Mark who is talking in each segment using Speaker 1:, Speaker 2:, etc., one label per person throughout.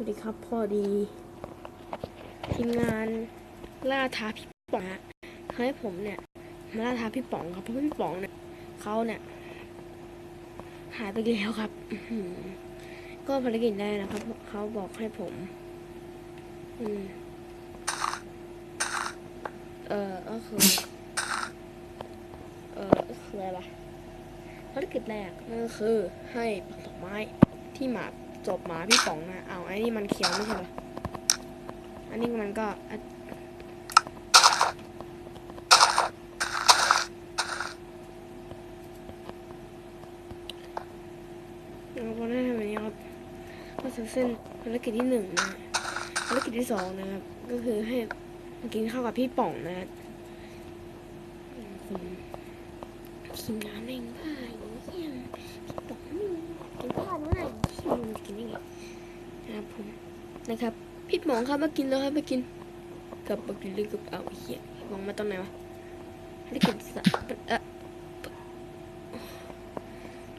Speaker 1: วัสดีครับ พอดี ทีมงานล่าท้าพี่ป๋องฮะให้ผมเนี่ยมาล่าท้าพี่ป๋องครับเพราะพี่ป๋องเนี่ยเขาเนี่ยหายไปแล้วครับก็ภารกิจได้นะครับเขาบอกให้ผม อืมเออก็คือเออคืออะไรวะภารกิจแรกนั่นก็คือให้ปักดอกไม้ที่หมา จบหมาพี่ป๋องนะเอาไอ้นี่มันเขียวไม่ใช่เหรออันนี้มันก็เราก็ได้ทำแบบนี้ครับก็เสร็จสิ้นภารกิจที่หนึ่งนะภารกิจที่สองนะครับ ก็คือให้กินข้าวกับพี่ป๋องนะครับอืมคุณกินน้ำเองบ้าอย่างเงี้ยพี่ป๋องไม่รู้กินข้าวด้วย มันกินยังไงนะครับผมนะครับพี่ป๋องครับมากินแล้วครับมากินกับมากินลยกับเอาไอ้เหี้ยพี่ป๋องมาตอนไหนวะภากิจที่สามเออ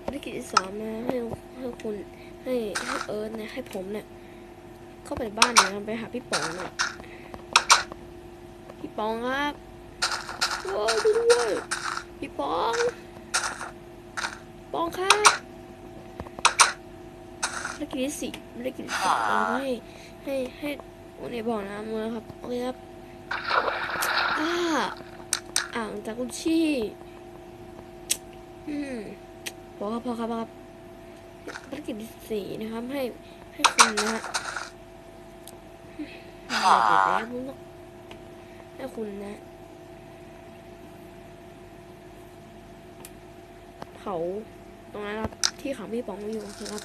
Speaker 1: ภากิจที่สามนะให้ให้คุณให้ให้เอิร์ธเนี่ยให้ผมเนี่ยเข้าไปบ้านนี่ยไปหาพี่ป๋องน่ยพี่ป๋องครับโอ้ยช่วยด้วยพี่ป๋องป๋องครับ ภารกิจที่สี่ภารกิจที่สี่เราให้ให้ให้วันนี้บอกน้ำเลยครับโอเคครับอ่าอ่างจากกุชชี่อืมพอครับพอครับพอครับภารกิจที่สี่นะครับให้ให้คุณนะฮะอย่าเด็ดแล้วมึงต้องให้คุณนะเผาตรงนั้นครับที่ขังพี่ป๋องไว้อยู่ครับ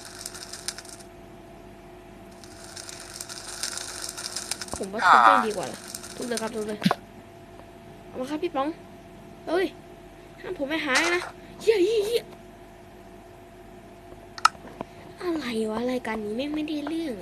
Speaker 1: ผมว่าทุบได้ดีกว่าล่ะทุบเลยครับทุบเลยเอามาครับพี่ป๋องเอ้ยห้ามผมไม่หายนะเฮียเฮียเฮียอะไรวะรายการนี้ไม่งไม่ได้เรื่อง